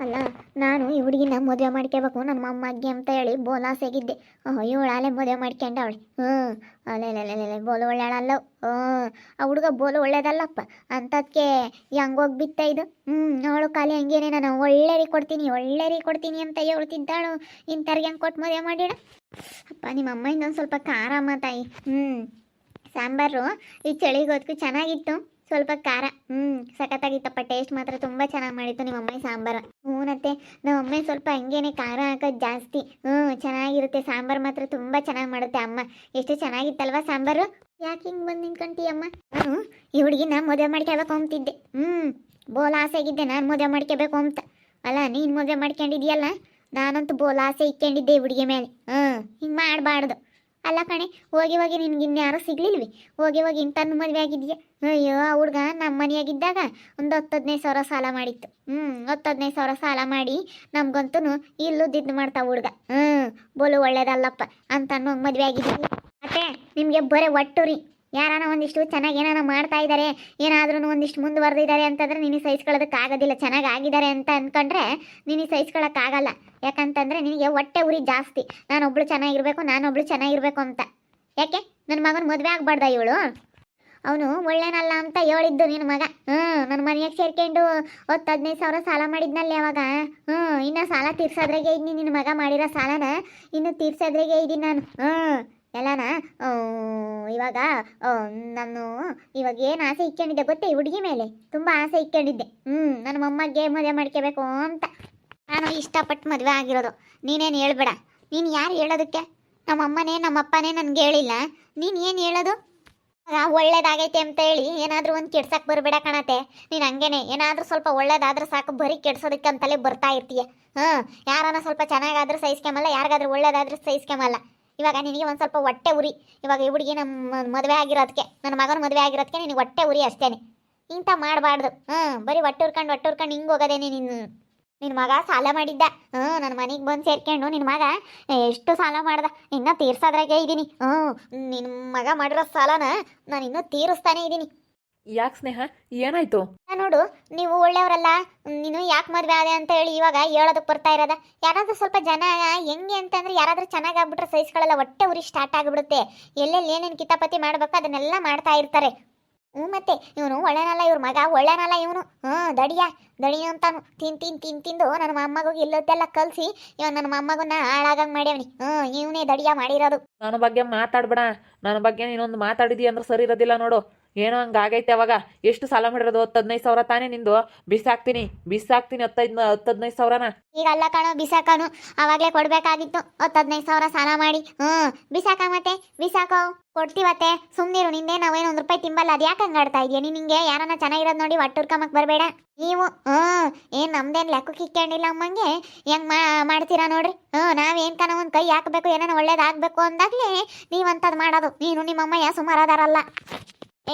ಅಲ್ಲ ನಾನು ಈ ಹುಡುಗಿನ ಮದುವೆ ಮಾಡ್ಕೋಬೇಕು ನನ್ನ ಮೊಮ್ಮಗ್ಗೆ ಅಂತ ಹೇಳಿ ಬೋಲಾಸೆಗಿದ್ದೆ ಇವಳಾಲೆ ಮದುವೆ ಮಾಡ್ಕೊಂಡ ಅವಳು. ಹ್ಞೂ ಅಲ್ಲೇ ಬೋಲು ಒಳ್ಳೆಯಳಲ್ಲ ಹ್ಞೂ ಆ ಹುಡುಗ ಬೋಲು ಒಳ್ಳೇದಲ್ಲಪ್ಪ. ಅಂಥದ್ಕೆ ಹೆಂಗೋಗಿ ಬಿತ್ತ ಇದು? ಹ್ಞೂ ಅವಳು ಖಾಲಿ ಹಂಗೇನೆ, ನಾನು ಒಳ್ಳೆ ರೀ ಕೊಡ್ತೀನಿ ಒಳ್ಳೆ ರೀ ಕೊಡ್ತೀನಿ ಅಂತ ಹೇಳ್ತಿದ್ದಾಳು. ಇಂಥವ್ರಿಗೆ ಹೆಂಗೆ ಕೊಟ್ಟು ಮದುವೆ ಮಾಡಿಡ? ಅಪ್ಪ, ನಿಮ್ಮ ಅಮ್ಮ ಇನ್ನೊಂದು ಸ್ವಲ್ಪ ಖಾರ ತಾಯಿ. ಹ್ಞೂ ಸಾಂಬಾರು ಈ ಚಳಿಗೋದ್ಕು ಚೆನ್ನಾಗಿತ್ತು. ಸ್ವಲ್ಪ ಖಾರ. ಹ್ಞೂ ಸಖತ್ತಾಗಿತ್ತಪ್ಪ ಟೇಸ್ಟ್ ಮಾತ್ರ ತುಂಬ ಚೆನ್ನಾಗಿ ಮಾಡಿತ್ತು ನಿಮ್ಮ ಅಮ್ಮ ಸಾಂಬಾರು. ಹ್ಞೂನತ್ತೆ ನಮ್ಮ ಅಮ್ಮ ಸ್ವಲ್ಪ ಹಂಗೇನೆ ಖಾರ ಹಾಕೋದು ಜಾಸ್ತಿ. ಹ್ಞೂ ಚೆನ್ನಾಗಿರುತ್ತೆ. ಸಾಂಬಾರು ಮಾತ್ರ ತುಂಬ ಚೆನ್ನಾಗಿ ಮಾಡುತ್ತೆ ಅಮ್ಮ. ಎಷ್ಟು ಚೆನ್ನಾಗಿತ್ತಲ್ವಾ ಸಾಂಬಾರು? ಯಾಕೆ ಹಿಂಗೆ ಬಂದು ನಿಂತ್ಕೊಂತೀಯ ಅಮ್ಮ? ನಾನು ಈ ಹುಡುಗಿನ ಮದುವೆ ಮಾಡ್ಕೋಬೇಕು ಅಂತಿದ್ದೆ ಹ್ಞೂ ಬೋಲ್ ಆಸೆ ಆಗಿದ್ದೆ ನಾನು ಮದುವೆ ಮಾಡ್ಕೋಬೇಕು ಅಂತ ಅಲ್ಲ, ನೀನು ಮದುವೆ ಮಾಡ್ಕೊಂಡಿದ್ಯಲ್ಲ ನಾನಂತೂ ಬೋಲ್ ಆಸೆ ಇಕ್ಕೊಂಡಿದ್ದೆ ಹುಡುಗಿ ಮೇಲೆ. ಹ್ಞೂ ಹಿಂಗೆ ಮಾಡಬಾರ್ದು. ಅಲ್ಲ ಕಣೆ, ಹೋಗಿ ಹೋಗಿ ನಿನ್ಗೆ ಇನ್ಯಾರು ಸಿಗ್ಲಿಲ್ವಿ? ಹೋಗಿ ಹೋಗಿ ಇಂಥ ಮದುವೆ ಆಗಿದ್ಯಾ? ಅಯ್ಯೋ, ಆ ಹುಡ್ಗ ನಮ್ಮ ಮನೆಯಾಗಿದ್ದಾಗ ಒಂದು ಹತ್ತು ಹದಿನೈದು ಸಾವಿರ ಸಾಲ ಮಾಡಿತ್ತು. ಹ್ಞೂ ಹತ್ತು ಹದಿನೈದು ಸಾವಿರ ಸಾಲ ಮಾಡಿ ನಮ್ಗಂತೂ ಇಲ್ಲೂ ದಿದ್ದು ಮಾಡ್ತಾವ ಹುಡ್ಗ. ಹ್ಞೂ ಬೋಲು ಒಳ್ಳೇದಲ್ಲಪ್ಪ ಅಂತ ಮದುವೆ ಆಗಿದ್ದೀವಿ ಮತ್ತೆ ನಿಮಗೆ ಬರೀ ಒಟ್ಟು ರೀ. ಯಾರಾನ ಒಂದಿಷ್ಟು ಚೆನ್ನಾಗಿ ಏನಾರ ಮಾಡ್ತಾ ಇದ್ದಾರೆ ಏನಾದ್ರೂ ಒಂದಿಷ್ಟು ಮುಂದುವರೆದಿದ್ದಾರೆ ಅಂತಂದ್ರೆ ನಿನಗೆ ಸಹಿಸ್ಕೊಳ್ಳೋದಕ್ಕೆ ಆಗೋದಿಲ್ಲ ಚೆನ್ನಾಗಿ ಆಗಿದ್ದಾರೆ ಅಂತ ಅಂದ್ಕೊಂಡ್ರೆ ನಿನಗೆ ಸಹಿಸ್ಕೊಳ್ಳೋಕ್ಕಾಗಲ್ಲ. ಯಾಕಂತಂದ್ರೆ ನಿನಗೆ ಹೊಟ್ಟೆ ಉರಿ ಜಾಸ್ತಿ. ನಾನೊಬ್ಳು ಚೆನ್ನಾಗಿರ್ಬೇಕು ನಾನೊಬ್ಳು ಚೆನ್ನಾಗಿರ್ಬೇಕು ಅಂತ. ಯಾಕೆ? ನನ್ನ ಮಗನ ಮದುವೆ ಆಗಬಾರ್ದ ಇವಳು? ಅವನು ಒಳ್ಳೇನಲ್ಲ ಅಂತ ಹೇಳಿದ್ದು ನಿನ್ನ ಮಗ. ಹ್ಞೂ ನನ್ನ ಮನೆಯಾಗ ಸೇರ್ಕೊಂಡು ಹತ್ತು ಹದಿನೈದು ಸಾವಿರ ಸಾಲ ಮಾಡಿದ್ನಲ್ಲಿ ಯಾವಾಗ ಹ್ಞೂ ಇನ್ನೂ ಸಾಲ ತೀರ್ಸೋದ್ರಾಗೆ ಇದ್ದೀನಿ ನಿನ್ನ ಮಗ ಮಾಡಿರೋ ಸಾಲನ. ಇನ್ನು ತೀರ್ಸೋದ್ರಾಗೆ ಇದ್ದೀನಿ ನಾನು. ಹ್ಞೂ ಎಲ್ಲನ ಇವಾಗ ನಾನು ಇವಾಗ ಏನು ಆಸೆ ಇಕ್ಕೊಂಡಿದ್ದೆ ಗೊತ್ತೇ ಹುಡುಗಿ ಮೇಲೆ. ತುಂಬ ಆಸೆ ಇಕ್ಕೊಂಡಿದ್ದೆ. ಹ್ಞೂ ನನ್ನ ಮೊಮ್ಮಗೆ ಮದುವೆ ಮಾಡ್ಕೋಬೇಕು ಅಂತ. ನಾನು ಇಷ್ಟಪಟ್ಟು ಮದುವೆ ಆಗಿರೋದು. ನೀನೇನು ಹೇಳ್ಬೇಡ. ನೀನು ಯಾರು ಹೇಳೋದಕ್ಕೆ? ನಮ್ಮ ನಮ್ಮಪ್ಪನೇ ನನಗೆ ಹೇಳಿಲ್ಲ. ನೀನು ಏನು ಹೇಳೋದು? ಒಳ್ಳೇದಾಗೈತೆ ಅಂತ ಹೇಳಿ ಏನಾದರೂ ಒಂದು ಕೆಡ್ಸಕ್ಕೆ ಬರಬೇಡ ಕಣತೆ. ನೀನು ಹಂಗೇನೆ, ಏನಾದರೂ ಸ್ವಲ್ಪ ಒಳ್ಳೇದಾದ್ರೆ ಸಾಕು, ಬರೀ ಕೆಡ್ಸೋದಕ್ಕೆ ಅಂತಲೇ ಬರ್ತಾ ಇರ್ತೀಯ. ಹಾಂ ಯಾರನ್ನ ಸ್ವಲ್ಪ ಚೆನ್ನಾಗಾದ್ರೂ ಸಹಿಸ್ಕೊಂಬಲ್ಲ, ಯಾರಿಗಾದ್ರೂ ಒಳ್ಳೇದಾದ್ರೂ ಸಹಿಸ್ಕೊಂಬಲ್ಲ. ಇವಾಗ ನಿನಗೆ ಒಂದು ಸ್ವಲ್ಪ ಹೊಟ್ಟೆ ಉರಿ. ಇವಾಗ ಈ ಹುಡುಗಿ ನಮ್ಮ ಮದುವೆ ಆಗಿರೋದಕ್ಕೆ ನನ್ನ ಮಗನ ಮದುವೆ ಆಗಿರೋದಕ್ಕೆ ನಿನಗೆ ಹೊಟ್ಟೆ ಉರಿ ಅಷ್ಟೇನೆ ಇಂಥ ಮಾಡಬಾರ್ದು. ಹಾಂ ಬರೀ ಹೊಟ್ಟೆ ಉರ್ಕೊಂಡು ಹೊಟ್ಟೆ ಉರ್ಕೊಂಡು ಹಿಂಗೆ ಹೋಗೋದೇನೆ ನೀನು ನಿನ್ನ ಮಗ ಸಾಲ ಮಾಡಿದ್ದ. ಹ್ಞೂ ನನ್ನ ಮನೆಗೆ ಬಂದು ಸೇರ್ಕೊಂಡು ನಿನ್ನ ಮಗ ಎಷ್ಟು ಸಾಲ ಮಾಡ್ದ. ಇನ್ನೂ ತೀರ್ಸೋದ್ರಾಗೆ ಇದ್ದೀನಿ ಹ್ಞೂ ನಿನ್ನ ಮಗ ಮಾಡಿರೋ ಸಾಲನ ನಾನು ಇನ್ನೂ ತೀರಿಸ್ತಾನೆ ಇದ್ದೀನಿ ಯಾಕೆ ಸ್ನೇಹ? ಏನಾಯ್ತು? ನೋಡು ನೀವು ಒಳ್ಳೆಯವರಲ್ಲ ನೀನು ಯಾಕೆ ಮದ್ವೆ ಆದೆ ಅಂತ ಹೇಳಿ ಇವಾಗ ಹೇಳೋದಕ್ಕೆ ಬರ್ತಾ ಇರೋದ. ಯಾರಾದ್ರೂ ಸ್ವಲ್ಪ ಜನ ಹೆಂಗೆ ಅಂತಂದ್ರೆ ಯಾರಾದ್ರೂ ಚೆನ್ನಾಗಿ ಆಗ್ಬಿಟ್ರೆ ಸಹಿಸ್ಕೊಳ್ಳಲ್ಲ ಹೊಟ್ಟೆ ಉರಿ ಸ್ಟಾರ್ಟ್ ಆಗಿಬಿಡುತ್ತೆ. ಎಲ್ಲೆಲ್ಲಿ ಏನೇನು ಕಿತಾಪತಿ ಮಾಡ್ಬೇಕು ಅದನ್ನೆಲ್ಲ ಮಾಡ್ತಾ ಇರ್ತಾರೆ. ಹ್ಞೂ ಮತ್ತೆ ಇವನು ಒಳ್ಳೆನಲ್ಲ ಇವ್ರ ಮಗ ಒಳ್ಳೆನಲ್ಲ ಇವನು. ಹ್ಞೂ ದಡಿಯ ದಡಿಯ ಅಂತಾನು. ತಿನ್ ತಿನ್ ತಿನ್ ತಿಂದು ನನ್ನ ಮೊಮ್ಮಗಿಗೆ ಇಲ್ಲದೆಲ್ಲ ಕಲಸಿ ಇವಾಗ ನನ್ನ ಮೊಮ್ಮಗನ್ನ ಹಾಳಾಗಂಗೆ ಮಾಡ್ಯವನಿ. ಹ್ಞೂ ಇವನೇ ದಡಿಯ ಮಾಡಿರೋದು. ನನ್ನ ಬಗ್ಗೆ ಮಾತಾಡ್ಬೇಡ. ನನ್ನ ಬಗ್ಗೆ ಇನ್ನೊಂದು ಮಾತಾಡಿದಿ ಅಂದ್ರೆ ಸರಿ ಇರೋದಿಲ್ಲ ನೋಡು. ಏನೋ ಹಂಗಾಗೈತೆ ಅವಾಗ. ಎಷ್ಟು ಸಾಲ ಮಾಡಿರೋದು? ಹತ್ತು ಹದಿನೈದು ಸಾವಿರ ತಾನೇ ನಿಂದು. ಬಿಸಾಕ್ತೀನಿ ಬಿಸಾಕ್ತೀನಿ ಹತ್ತೈದು ಹತ್ತು ಹದಿನೈದು ಸಾವಿರನ. ಈಗ ಅಲ್ಲ ಕಣೋ, ಬಿಸಾಕನು. ಅವಾಗಲೇ ಕೊಡ್ಬೇಕಾಗಿತ್ತು. ಹತ್ತು ಹದಿನೈದು ಸಾವಿರ ಸಾಲ ಮಾಡಿ. ಹ್ಞೂ, ಬಿಸಾಕ ಮತ್ತೆ, ಬಿಸಾಕೋ. ಕೊಡ್ತೀವತ್ತೆ ಸುಮ್ಮನಿರು ನಿಂದೆ ನಾವೇನು ಒಂದು ರೂಪಾಯಿ ತಿಂಬಲ್ಲ. ಅದು ಯಾಕೆ ಹಂಗೆ ಆಡ್ತಾ ಇದೆಯಾ? ನಿನಗೆ ನಿಂಗೆ ಯಾರನ್ನ ಚೆನ್ನಾಗಿರೋದು ನೋಡಿ ಒಟ್ಟುರ್ಕಮಕ್ ಬರಬೇಡ. ನೀವು, ಹ್ಞೂ, ಏನು ನಮ್ದೇನು ಲೆಕ್ಕಕ್ಕೆ ಇಕ್ಕೊಂಡಿಲ್ಲ ಅಮ್ಮಂಗೆ? ಹೆಂಗೆ ಮಾ, ಮಾಡ್ತೀರಾ ನೋಡ್ರಿ. ಹ್ಞೂ, ನಾವೇನು ಕನ ಒಂದು ಕೈ ಹಾಕಬೇಕು, ಏನಾನ ಒಳ್ಳೇದಾಗಬೇಕು ಅಂದಾಗಲೇ ನೀವಂಥದ್ದು ಮಾಡೋದು. ನೀನು ನಿಮ್ಮಮ್ಮಯ್ಯ ಸುಮಾರದಾರಲ್ಲ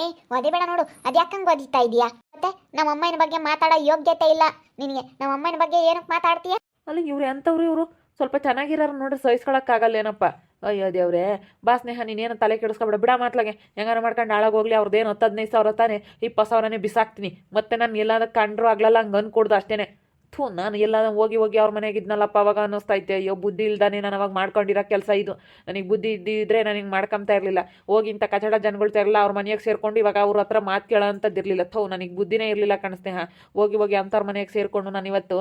ಏಯ್ ಒದಿಬೇಡ ನೋಡು. ಅದ್ಯಾಕಂಗೆ ಒದಿತಾ ಇದೀಯಾ ಮತ್ತೆ ನಮ್ಮ ಅಮ್ಮನ ಬಗ್ಗೆ ಮಾತಾಡೋ ಯೋಗ್ಯತೆ ಇಲ್ಲ. ನಿನಗೆ ನಮ್ಮ ಅಮ್ಮನ ಬಗ್ಗೆ ಏನಕ್ಕೆ ಮಾತಾಡ್ತೀಯ? ಅಲ್ಲ, ಇವ್ರು ಎಂಥವ್ರು ಇವರು? ಸ್ವಲ್ಪ ಚೆನ್ನಾಗಿರೋರು ನೋಡ್ರಿ ಸಹಿಸ್ಕೊಳಕ್ಕಾಗಲ್ಲ ಏನಪ್ಪ ಅಯ್ಯೋ, ದೇವ್ರೆ. ಬಾ ಸ್ನೇಹ ನೀನೇನು ತಲೆ ಕೆಡಿಸ್ಕೊಬೇಡ. ಬಿಡ ಮಾತ್ಲಾಗೆ. ಹೆಂಗಾರ ಮಾಡ್ಕೊಂಡು ಹಾಳಾಗೋಗ್ಲಿ ಅವ್ರದ್ದೇನು ಹತ್ತು ಸಾವಿರ ತಾನೆ? ಇಪ್ಪತ್ತು ಸಾವಿರನೇ ಬಿಸಾಕ್ತೀನಿ. ಮತ್ತೆ ನಾನು ಎಲ್ಲಾದ ಕಂಡ್ರು ಆಗ್ಲಲ್ಲ ಹಂಗೆ ಅನ್ಕೊಡ್ದು ಅಷ್ಟೇನೆ. ಥೂ, ನಾನು ಎಲ್ಲ ಹೋಗಿ ಹೋಗಿ ಅವ್ರ ಮನೆಗೆ ಇದ್ನಲ್ಲಪ್ಪ, ಅವಾಗ ಅನ್ನಿಸ್ತೈತೆ ಅಯ್ಯೋ, ಬುದ್ಧಿ ಇಲ್ದಾನೆ ನಾನು ಅವಾಗ ಮಾಡ್ಕೊಂಡಿರೋ ಕೆಲಸ ಇದು. ನನಗೆ ಬುದ್ಧಿ ಇದ್ದಿದ್ರೆ ನನಗೆ ಮಾಡ್ಕೊಂತಾ ಇರಲಿಲ್ಲ. ಹೋಗಿ ಇಂಥ ಕಚಡ ಜನಗಳು ತೆರಲ್ಲ ಅವ್ರ ಮನೆಗೆ ಸೇರ್ಕೊಂಡು ಇವಾಗ ಅವ್ರ ಹತ್ರ ಮಾತು ಕೇಳೋಂಥದ್ದಿರಲಿಲ್ಲ ಥೋ, ನನಗೆ ಬುದ್ಧಿನೇ ಇರಲಿಲ್ಲ ಕಣಿಸ್ನೇಹ ಹೋಗಿ ಹೋಗಿ ಅಂಥವ್ರ ಮನೆಗೆ ಸೇರಿಕೊಂಡು ನಾನು ಇವತ್ತು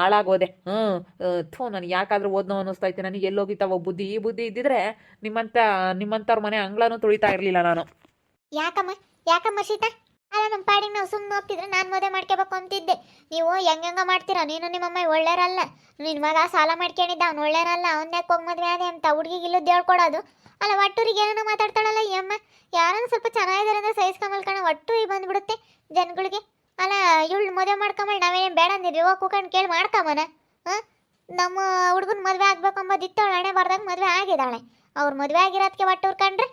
ಹಾಳಾಗೋದೆ. ಹ್ಞೂ ಥೂ ನನಗೆ ಯಾಕಾದರೂ ಓದ್ನೋ ಅನ್ನಿಸ್ತೈತೆ ನನಗೆ ಎಲ್ಲೋಗಿತ್ತಾವ ಬುದ್ಧಿ. ಈ ಬುದ್ಧಿ ಇದ್ದಿದ್ರೆ ನಿಮ್ಮಂಥ ನಿಮ್ಮಂಥವ್ರ ಮನೆ ಅಂಗ್ಲನೂ ತುಳಿತಾ ಇರಲಿಲ್ಲ ನಾನು. ಯಾಕಮ್ಮ? ಯಾಕಮ್ಮ ಸೀತಾ ಅಲ್ಲ ನಮ್ಮ ಪಾಡಿಗೆ ನಾವು ಸುಮ್ಮನೆ ಹೋಗ್ತಿದ್ರೆ ನಾನು ಮದುವೆ ಮಾಡ್ಕೋಬೇಕು ಅಂತಿದ್ದೆ. ನೀವು ಹೆಂಗಂಗ ಮಾಡ್ತೀರಾ? ನೀನು ನಿಮ್ಮಮ್ಮ ಒಳ್ಳೆಯರಲ್ಲ. ನಿನ್ನ ಮಗ ಸಾಲ ಮಾಡ್ಕೊಂಡಿದ್ದ ಅವ್ನು ಒಳ್ಳೆಯರಲ್ಲ. ಅವ್ನ ಯಾಕೆ ಹೋಗಿ ಮದುವೆ ಆದೆ ಅಂತ ಹುಡುಗಿಗೆ ಇಲ್ಲದ್ದು ಹೇಳ್ಕೊಡೋದು. ಅಲ್ಲ, ಒಟ್ಟೂರಿಗೆ ಏನೋ ಮಾತಾಡ್ತಾಳಲ್ಲ ಈ ಅಮ್ಮ? ಯಾರನ್ನ ಸ್ವಲ್ಪ ಚೆನ್ನಾಗಿದ್ದಾರೆ ಅಂದ್ರೆ ಸಹಿಸ್ಕೊಂಬಲ್ಕಣ ಒಟ್ಟು ಈ ಬಂದ್ಬಿಡುತ್ತೆ ಜನಗಳಿಗೆ. ಅಲ್ಲ, ಇವಳು ಮದುವೆ ಮಾಡ್ಕೊಂಬಲ್ಲಿ ನಾವೇನು ಬೇಡ ಅಂದಿದ್ವಿ ಹೋಗಿ ಕೂಕೊಂಡು ಕೇಳಿ ಮಾಡ್ಕೊಂಬನ? ಹಾಂ? ನಮ್ಮ ಹುಡುಗನ ಮದುವೆ ಆಗ್ಬೇಕು ಅಂಬೋದಿತ್ತು ಅವಳು ಹಣೆ ಬರ್ದಾಗ ಮದುವೆ ಆಗಿದ್ದಾಳೆ. ಅವ್ರು ಮದುವೆ ಆಗಿರೋದಕ್ಕೆ ಒಟ್ಟು ಕಂಡ್ರೆ?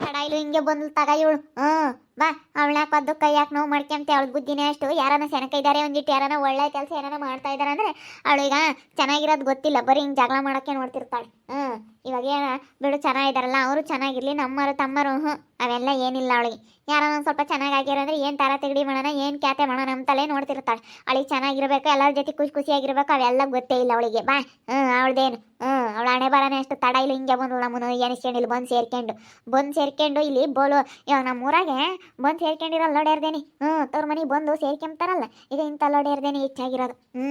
ಕಡಾಯಿಲು ಹಿಂಗೆ ಬಂದ್ಲು ತಗ ಇವಳು. ಹ್ಞೂ ಬಾ, ಅವಳ ಕದ್ದು ಕೈ ಯಾಕೆ ನೋವು ಮಾಡ್ಕೊಂತ ಅವಳ ಬುದ್ಧಿನೇ ಅಷ್ಟು. ಯಾರನ್ನ ಸೆನಕ ಇದ್ದಾರೆ ಒಂದಿಟ್ಟು ಯಾರನ್ನ ಒಳ್ಳೆ ಕೆಲಸ ಏನಾರ ಮಾಡ್ತಾ ಇದ್ದಾರೆ ಅಂದರೆ ಅವಳೀಗ ಚೆನ್ನಾಗಿರೋದು ಗೊತ್ತಿಲ್ಲ. ಬರೀ ಹಿಂಗೆ ಜಗಳ ಮಾಡೋಕ್ಕೆ ನೋಡ್ತಿರ್ತಾಳೆ. ಹ್ಞೂ ಇವಾಗ ಏನ, ಬಿಡು ಚೆನ್ನಾಗಿದಾರಲ್ಲ ಅವರು ಚೆನ್ನಾಗಿರ್ಲಿ ನಮ್ಮರು ತಮ್ಮರು ಹ್ಞೂ ಅವೆಲ್ಲ ಏನಿಲ್ಲ ಅವಳಿಗೆ. ಯಾರೋ ಒಂದು ಸ್ವಲ್ಪ ಚೆನ್ನಾಗಾಗಿರೋದ್ರೆ ಏನು ತರ ತಿಗಡಿ ಮಾಡೋಣ, ಏನು ಕ್ಯಾತೆ ಮಾಡೋಣ ನಮ್ಮ ತಲೆ ನೋಡ್ತಿರ್ತಾಳೆ ಅವಳಿಗೆ ಚೆನ್ನಾಗಿರ್ಬೇಕು, ಎಲ್ಲರ ಜೊತೆ ಖುಷಿ ಖುಷಿಯಾಗಿರ್ಬೇಕು, ಅವೆಲ್ಲ ಗೊತ್ತೇ ಇಲ್ಲ ಅವಳಿಗೆ. ಬಾ ಹ್ಞೂ ಅವಳದೇನು ಹ್ಞೂ ಅವಳ ಹಣೆ ಬರನೇ ಅಷ್ಟು ತಡ ಇಲ್ಲ, ಹಿಂಗೆ ಬಂದು ನಮ್ಮನ್ನು ಎನಿಸ್ಕೊಂಡು ಇಲ್ಲಿ ಬಂದು ಸೇರ್ಕೊಂಡು. ಬಂದು ಸೇರ್ಕೊಂಡು ಇಲ್ಲಿ ಬೋಲು, ಇವಾಗ ನಮ್ಮ ಊರಾಗೆ ಬಂದು ಸೇರ್ಕೊಂಡಿರಲ್ಲ ಲೋಡ್ಯಾರ್ದೇನಿ ಹ್ಞೂ ತವ್ರ ಮನೆಗೆ ಬಂದು ಸೇರ್ಕೊಂತಾರಲ್ಲ ಈಗ ಇಂಥ ಲೋಡ್ಯಾರ್ದೇನಿ ಹೆಚ್ಚಾಗಿರೋದು. ಹ್ಞೂ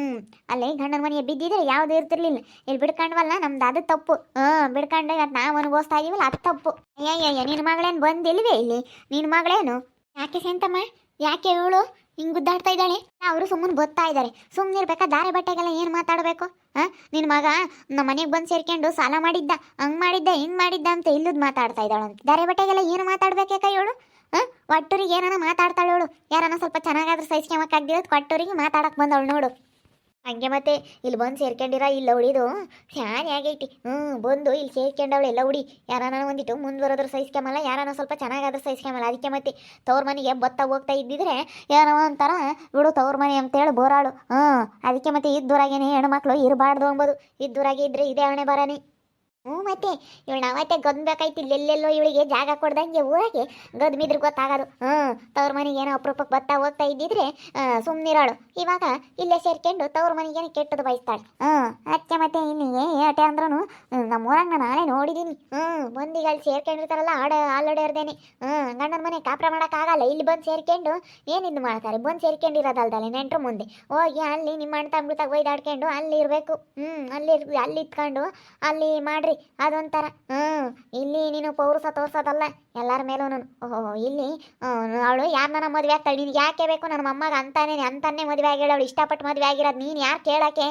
ಅಲ್ಲಿ ಗಂಡನ ಮನೆ ಬಿದ್ದಿದ್ರೆ ಯಾವುದು ಇರ್ತಿರ್ಲಿಲ್ಲ. ಇಲ್ಲಿ ಬಿಡ್ಕೊಂಡ್ವಲ್ಲ, ನಮ್ದು ಅದು ತಪ್ಪು. ಹ್ಞೂ ಬಿಡ್ಕೊಂಡು ಇವತ್ತು ನಾವು ಅನುಭವಿಸ್ತಾ ಇದೀವಲ್ಲ, ಅದು ತಪ್ಪು. ಅಯ್ಯಯ್ಯ ನಿನ್ನ ಮಗಳೇನು ಬಂದಿಲ್ವೇ ಇಲ್ಲಿ? ನಿನ್ನ ಮಗಳೇನು? ಯಾಕೆ ಸೇಂತಮ್ಮ ಯಾಕೆ ಇವಳು ಹಿಂಗೆ ಗುದ್ದಾಡ್ತಾ ಇದ್ದಾಳೆ? ಅವರು ಸುಮ್ಮನೆ ಬತ್ತಾ ಇದ್ದಾರೆ ಸುಮ್ಮನೆ ಇರ್ಬೇಕಾ? ದಾರಿ ಬಟ್ಟೆಗೆಲ್ಲ ಏನು ಮಾತಾಡಬೇಕು? ಹಾಂ ನಿನ್ನ ಮಗ ನಮ್ಮ ಮನೆಗೆ ಬಂದು ಸೇರ್ಕೊಂಡು ಸಾಲ ಮಾಡಿದ್ದ, ಹಂಗೆ ಮಾಡಿದ್ದ, ಹಿಂಗೆ ಮಾಡಿದ್ದ ಅಂತ ಇಲ್ಲದ್ ಮಾತಾಡ್ತಾ ಇದ್ದಾಳಂತ ದಾರಿ ಬಟ್ಟೆಗೆಲ್ಲ ಏನು ಮಾತಾಡ್ಬೇಕೇಕ ಇವಳು? ಹಾಂ ಒಟ್ಟೂರಿಗೆ ಏನಾನ ಮಾತಾಡ್ತಾಳೆ ಇವಳು. ಯಾರನ್ನ ಸ್ವಲ್ಪ ಚೆನ್ನಾಗಾದ್ರೂ ಸಹಿಸ್ಕೊಂಬಕ್ಕಾಗ್ದಿರೋದು ಕೊಟ್ಟೂರಿಗೆ ಮಾತಾಡಕ್ಕೆ ಬಂದವಳು ನೋಡು. ಹಂಗೆ ಮತ್ತೆ ಇಲ್ಲಿ ಬಂದು ಸೇರ್ಕೊಂಡಿರ? ಇಲ್ಲ ಉಳಿದು ಫ್ಯಾನ್ ಆಗೈತಿ ಹ್ಞೂ, ಬಂದು ಇಲ್ಲಿ ಸೇರ್ಕೊಂಡವಳು ಎಲ್ಲ ಉಡಿ ಯಾರನ್ನ ಒಂದಿಟ್ಟು ಮುಂದುವರೆದ್ರು ಸಹಿಸ್ಕೊಂಬಲ್ಲ ಯಾರನ್ನ ಸ್ವಲ್ಪ ಚೆನ್ನಾಗಾದ್ರೂ ಸಹಿಸ್ಕೊಂಬಲ್ಲ ಅದಕ್ಕೆ ಮತ್ತೆ ತವ್ರ ಮನೆಗೆ ಬತ್ತ ಹೋಗ್ತಾ ಇದ್ದಿದ್ರೆ ಏನೋ ಒಂಥರ, ಬಿಡು ತವ್ರ ಮನೆ ಅಂತೇಳಿ ಬೋರಾಳು. ಹ್ಞೂ, ಅದಕ್ಕೆ ಮತ್ತೆ ಇದ್ದೂರಾಗೇನೆ ಹೆಣ್ಮಕ್ಳು ಇರಬಾರ್ದು ಅಂಬೋದು. ಇದ್ದೂರಾಗೆ ಇದ್ರೆ ಇದೇ ಹಣೆ ಬರನಿ. ಹ್ಞೂ ಮತ್ತೆ, ಇವಳು ನಾವತ್ತೆ ಗದ್ಬೇಕಾಯ್ತು ಎಲ್ಲೆಲ್ಲೋ ಇವಳಿಗೆ ಜಾಗ ಕೊಡ್ದಂಗೆ ಊರಾಗೆ ಗದ್ ಮಿದ್ರ ಗೊತ್ತಾಗೋದು ಹ್ಞೂ, ತವ್ರ ಮನೆಗೆ ಏನೋ ಅಪರೂಪಕ್ಕೆ ಬತ್ತಾ ಹೋಗ್ತಾ ಇದ್ದಿದ್ರೆ ಸುಮ್ಮನಿರೋಳು ಇವಾಗ ಇಲ್ಲೇ ಸೇರ್ಕೊಂಡು ತವ್ರ ಮನೆಗೇನೆ ಕೆಟ್ಟದ್ದು ಬಯಸ್ತಾಳೆ. ಹ್ಞೂ ಅತ್ತೆ ಮತ್ತೆ ಇನ್ನು ಏಟೆ ಅಂದ್ರೂ ನಮ್ಮ ನಾನು ನಾಳೆ ನೋಡಿದ್ದೀನಿ ಹ್ಞೂ ಮಂದಿಗಳು ಸೇರ್ಕೊಂಡಿರ್ತಾರಲ್ಲ, ಆಡ ಆಲೋಡಿರ್ದೇನೆ ಹ್ಞೂ ಗಂಡನ ಮನೆ ಕಾಪ್ರ ಮಾಡೋಕ್ಕಾಗಲ್ಲ ಇಲ್ಲಿ ಬಂದು ಸೇರ್ಕೊಂಡು ಏನಿದ್ದು ಮಾಡ್ತಾರೆ? ಬಂದು ಸೇರ್ಕೊಂಡಿರೋದಲ್ದಲ್ಲ ನೆಂಟ್ರು ಮುಂದೆ. ಹೋಗಿ ಅಲ್ಲಿ ನಿಮ್ಮ ಅಣ್ಣ ತಮ್ಮತಾಗ ಒಯ್ದಾಡ್ಕೊಂಡು ಅಲ್ಲಿ ಇರಬೇಕು. ಹ್ಞೂ ಅಲ್ಲಿ ಅಲ್ಲಿ ಇತ್ಕೊಂಡು ಅಲ್ಲಿ ಮಾಡ್ರಿ, ಅದೊಂಥರ. ಹ್ಞೂ ಇಲ್ಲಿ ನೀನು ಪೌರುಸ ತೋರ್ಸೋದಲ್ಲ ಎಲ್ಲರ ಮೇಲೂ ಓಹೋ, ಇಲ್ಲಿ ಅವಳು ಯಾರನ್ನ ಮದುವೆ ಆಗ್ತಾಳೆ? ನೀನು ಯಾಕೆ ಬೇಕು? ನನ್ನ ಮೊಮ್ಮಗ ಅಂತಾನೆ ಅಂತಾನೆ ಮದುವೆ ಆಗಿರೋಳು. ಇಷ್ಟಪಟ್ಟು ಮದುವೆ ಆಗಿರೋದು ನೀನು ಯಾರು ಕೇಳಕ್ಕೆ?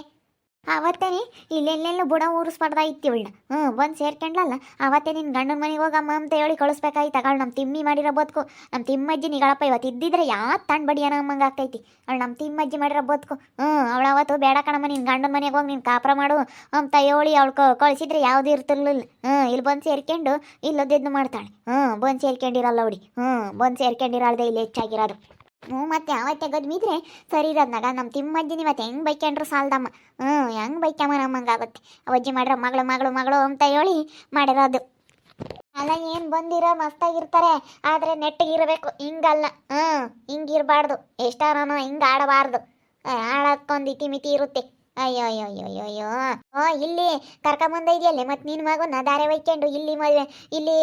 ಅವತ್ತೇನೆ ಇಲ್ಲೆಲ್ಲೆಲ್ಲೂ ಬುಡ ಊರಿಸ್ಬಾರ್ದ ಇತ್ತಿ ಇವಳನ್ನ ಹ್ಞೂ, ಬಂದು ಸೇರ್ಕೊಂಡ್ಲಲ್ಲ? ಅವತ್ತೇ ನಿನ್ನ ಗಂಡನ ಮನೆಗೆ ಹೋಗಮ್ಮ ಅಂತ ಹೇಳಿ ಕಳಿಸ್ಬೇಕಾಯ್ತು. ಅಗಳು ನಮ್ಮ ತಿಮ್ಮಿ ಮಾಡಿರೋ ಬದುಕು. ನಮ್ಮ ತಿಮ್ಮಜ್ಜಿ ನಿಗಳಪ್ಪ ಇವತ್ತು ಇದ್ದಿದ್ರೆ ಯಾ ತಣ್ಣ ಬಡಿಯನ ಅಮ್ಮಂಗೆ ಆಗ್ತೈತಿ. ಅವಳು ನಮ್ಮ ತಿಮ್ಮಜ್ಜಿ ಮಾಡಿರೋ ಬದುಕು. ಹ್ಞೂ, ಅವಳು ಅವತ್ತು ಬೇಡ ಕಣಮ್ಮ ನಿನ್ನ ಗಂಡನ ಮನೆಗೆ ಹೋಗಿ ನೀನು ಕಾಪ್ರ ಮಾಡು ಅಂತ ಹೇಳಿ ಅವಳು ಕಳಿಸಿದ್ರೆ ಯಾವುದು ಇರ್ತಿರ್ಲಿಲ್ಲ. ಹ್ಞೂ ಇಲ್ಲಿ ಬಂದು ಸೇರ್ಕೊಂಡು ಇಲ್ಲೊದ್ದು ಮಾಡ್ತಾಳೆ. ಹ್ಞೂ, ಬಂದು ಸೇರ್ಕೊಂಡಿರಲ್ಲ ಅವಡಿ ಹ್ಞೂ, ಬಂದು ಸೇರ್ಕೊಂಡಿರಲ್ದೆ ಇಲ್ಲಿ ಹೆಚ್ಚಾಗಿರೋದು. ಹ್ಞೂ, ಮತ್ತೆ ಅವತ್ತೆ ಗದ್ಮಿದ್ರೆ ಸರಿ ಇರೋದ್ನಾಗ ನಮ್ಮ ತಿಮ್ಮಜ್ಜಿನ ಇವತ್ತು ಹೆಂಗೆ ಬೈಕೊಂಡ್ರು ಸಾಲ್ದಮ್ಮ. ಹ್ಞೂ, ಹೆಂಗೆ ಬೈಕಮ್ಮ ನಮ್ಮಂಗಾಗುತ್ತೆ ಅವಜ್ಜಿ ಮಾಡ್ರ ಮಗಳು ಮಗಳು ಮಗಳು ಅಂತ ಹೇಳಿ ಮಾಡಿರೋದು. ಅಲ್ಲ, ಏನು ಬಂದಿರೋ ಮಸ್ತಾಗಿರ್ತಾರೆ, ಆದರೆ ನೆಟ್ಟಗಿರಬೇಕು. ಹಿಂಗಲ್ಲ, ಹ್ಞೂ, ಹಿಂಗಿರಬಾರ್ದು. ಎಷ್ಟಾರನೋ ಹಿಂಗೆ ಆಡಬಾರ್ದು. ಆಡಕ್ಕೊಂದು ಇತಿಮಿತಿ ಇರುತ್ತೆ. ಅಯ್ಯೋ ಅಯ್ಯೋ ಅಯ್ಯೋ ಅಯ್ಯೋ ಓ, ಇಲ್ಲಿ ಕರ್ಕೊಂಬಂದ ಇದೆಯಲ್ಲೇ ಮತ್ತೆ ನಿನ್ನ ಮಗನ ದಾರೆ ಒಯ್ಕೊಂಡು, ಇಲ್ಲಿ ಮದುವೆ, ಇಲ್ಲಿ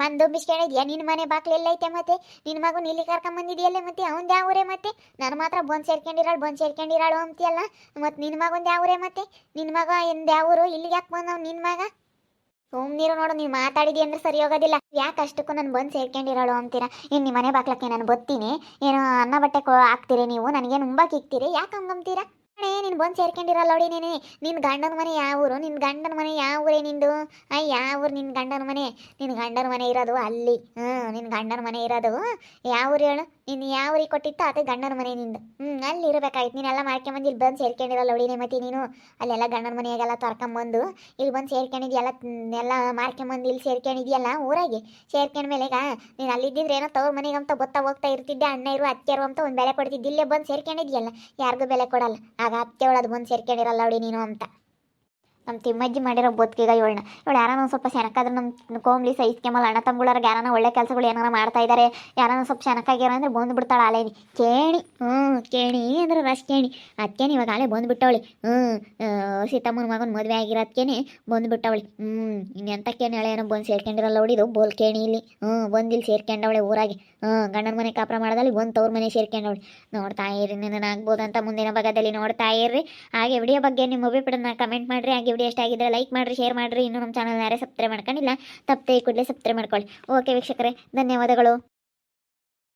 ಮಂದು ಬಿಸ್ಕೊಂಡಿದ್ಯಾ ನಿನ್ನ ಮನೆ ಬಾಕ್ಲು ಎಲ್ಲೈತೆ ಮತ್ತೆ? ನಿನ್ನ ಮಗನ ಇಲ್ಲಿ ಕರ್ಕೊಂಬಂದಿದ್ಯಲ್ಲೇ ಮತ್ತೆ? ಅವ್ನು ಯಾವ ಊರೇ ಮತ್ತೆ? ನಾನು ಮಾತ್ರ ಬಂದು ಸೇರ್ಕೊಂಡಿರಾಳು ಬಂದು ಸೇರ್ಕೊಂಡಿರಾಳು ಅಂತೀಯಲ್ಲ. ಮತ್ತೆ ನಿನ್ನ ಮಗುಂದು ಯಾವ ಊರೇ ಮತ್ತೆ? ನಿನ್ನ ಮಗ ಎಂದ ಯಾವ ಊರು? ಇಲ್ಲಿಗೆ ಯಾಕೆ ಬಂದವ್ ನಿನ್ನ ಮಗ? ಸುಮ್ನಿರು ನೋಡು, ನೀವು ಮಾತಾಡಿದಿ ಅಂದ್ರೆ ಸರಿ ಹೋಗೋದಿಲ್ಲ. ಯಾಕೆ ಅಷ್ಟಕ್ಕೂ ನಾನು ಬಂದು ಸೇರ್ಕೊಂಡಿರೋಳು ಅಂತೀರಾ? ಇನ್ನು ನಿಮ್ಮ ಮನೆ ಬಾಕ್ಲಕ್ಕೆ ನಾನು ಬತ್ತೀನಿ ಏನು ಅನ್ನ ಬಟ್ಟೆ ಹಾಕ್ತೀರಿ ನೀವು? ನನಗೇನು ಉಂಬಕ್ಕೆ ಇಕ್ತೀರಿ? ಯಾಕೆ ಹಂಗಂತೀರಾ ನೀನು ಬಂದು ಸೇರ್ಕೊಂಡಿರಲ್ಲ ನೋಡಿ ನೀನೆ. ನಿನ್ನ ಗಂಡನ ಮನೆ ಯಾವ ಊರು? ನಿನ್ನ ಗಂಡನ ಮನೆ ಯಾವ ಊರೇ ನಿಂದು? ಅಯ್ಯ ಯಾವ ಊರು ನಿನ್ನ ಗಂಡನ ಮನೆ? ನಿನ್ನ ಗಂಡನ ಮನೆ ಇರೋದು ಅಲ್ಲಿ. ಹ್ಞೂ ನಿನ್ನ ಗಂಡನ ಮನೆ ಇರೋದು ಯಾವ ಊರು ಹೇಳು? ನೀನು ಯಾವ ಊರಿಗೆ ಕೊಟ್ಟಿತ್ತು ಅದು ಗಂಡನ ಮನೆ ನಿಂದು. ಹ್ಞೂ ಅಲ್ಲಿ ಇರಬೇಕಾಯ್ತು ನೀನೆಲ್ಲ ಮಾಡ್ಕೊಂಬಂದು ಇಲ್ಲಿ ಬಂದು ಸೇರ್ಕೊಂಡಿರಲ್ಲ ಹೊಡಿನೇ ಮತ್ತೆ ನೀನು. ಅಲ್ಲೆಲ್ಲ ಗಂಡನ ಮನೆಯಾಗೆಲ್ಲ ತರ್ಕೊಂಬಂದು ಇಲ್ಲಿ ಬಂದು ಸೇರ್ಕೊಂಡಿದ್ಯಲ್ಲ ಎಲ್ಲ ಮಾಡ್ಕೊಂಬಂದು ಇಲ್ಲಿ ಸೇರ್ಕೊಂಡಿದ್ಯಲ್ಲ ಊರಾಗೆ? ಸೇರ್ಕೊಂಡ್ಮೇಲೆ ಈಗ ನೀನು ಅಲ್ಲಿದ್ದಿದ್ರೆ ಏನೋ ತವ್ರ ಮನೆಗೆ ಅಂತ ಗೊತ್ತಾ ಹೋಗ್ತಾ ಇರ್ತಿದ್ದೆ, ಅಣ್ಣ ಇರು ಅತ್ತೆರು ಅಂತ ಒಂದು ಬೆಲೆ ಕೊಡ್ತಿದ್ದೆ. ಇಲ್ಲೇ ಬಂದು ಸೇರ್ಕೊಂಡಿದ್ಯಲ್ಲ, ಯಾರಿಗೂ ಬೆಲೆ ಕೊಡಲ್ಲ. ಆಗ ಅತ್ತೆ ಒಳದು ಬಂದು ಸೇರ್ಕೊಂಡಿರಲ್ಲ ಅವಳಿ ನೀನು ಅಂತ. ನಮ್ಮ ತಿಮ್ಮಜ್ಜಿ ಮಾಡಿರೋ ಬೊತ್ತಿಗೆ ಇವಳನ್ನ. ಇವಳು ಯಾರನ್ನ ಸ್ವಲ್ಪ ಶನಕ್ಕಾದ್ರೆ ನಮ್ಮ ಕೋಮ್ಲಿ ಸಹಿಸ್ಕೊಂಬಲ್ಲ ಅಣ್ಣ ತಮ್ಮಗಳವ್ರಿಗೆ ಯಾರನ್ನ ಒಳ್ಳೆ ಕೆಲಸಗಳು ಏನಾರ ಮಾಡ್ತಾ ಇದ್ದಾರೆ ಯಾರನ್ನ ಸ್ವಲ್ಪ ಶನಕ್ಕಾಗ್ಯಾರ ಅಂದ್ರೆ ಬಂದು ಬಿಡ್ತಾಳೆ ಆಲೇನಿ ಕೇಣಿ ಹ್ಞೂ ಕೇಣಿ ಅಂದ್ರೆ ರಶ್ ಕೇಣಿ. ಅದಕ್ಕೇನೆ ಇವಾಗ ಆಲೆ ಬಂದುಬಿಟ್ಟವಳಿ ಹ್ಞೂ ಸೀತಮ್ಮನ ಮಗನ ಮದುವೆ ಆಗಿರೋದಕ್ಕೇನೆ ಬಂದುಬಿಟ್ಟವಳಿ ಹ್ಞೂ ಇನ್ನೆಂತಕ್ಕೇನು ಹೇಳ ಏನೋ ಬಂದು ಸೇರ್ಕೊಂಡಿರಲ್ಲ ಹೊಡಿದು ಬೋಲ್ ಕೇಣಿ ಇಲ್ಲಿ. ಹ್ಞೂ ಬಂದು ಇಲ್ಲಿ ಸೇರ್ಕೊಂಡವಳೆ ಊರಾಗಿ. ಹ್ಞೂ ಗಂಡನ ಮನೆ ಕಾಪುರ ಮಾಡೋದಲ್ಲಿ ಬಂದು ತವ್ರ ಮನೆ ಸೇರ್ಕೊಂಡವಳು. ನೋಡ್ತಾ ಇರಿ ನಿನ್ನ ಆಗ್ಬೋದು ಅಂತ ಮುಂದಿನ ಭಾಗದಲ್ಲಿ ನೋಡ್ತಾ ಇರ್ರಿ. ಹಾಗೆ ವಿಡಿಯೋ ಬಗ್ಗೆ ನಿಮ್ಮ ಅಭಿಪ್ರಾಯನ ಕಮೆಂಟ್ ಮಾಡಿರಿ. ಹಾಗೆ ವಿಡಿಯೋ ಇಷ್ಟ ಆಗಿದ್ರೆ ಲೈಕ್ ಮಾಡಿರಿ ಶೇರ್ ಮಾಡಿರಿ. ಇನ್ನೂ ನಮ್ಮ ಚಾನಲ್ ಯಾರೇ ಸಬ್ಸ್ಕ್ರೈಬ್ ಮಾಡ್ಕೊಂಡಿಲ್ಲ, ತಪ್ಪದೆ ಕೂಡಲೇ ಸಬ್ಸ್ಕ್ರೈಬ್ ಮಾಡ್ಕೊಳ್ಳಿ. ಓಕೆ ವೀಕ್ಷಕರೇ, ಧನ್ಯವಾದಗಳು.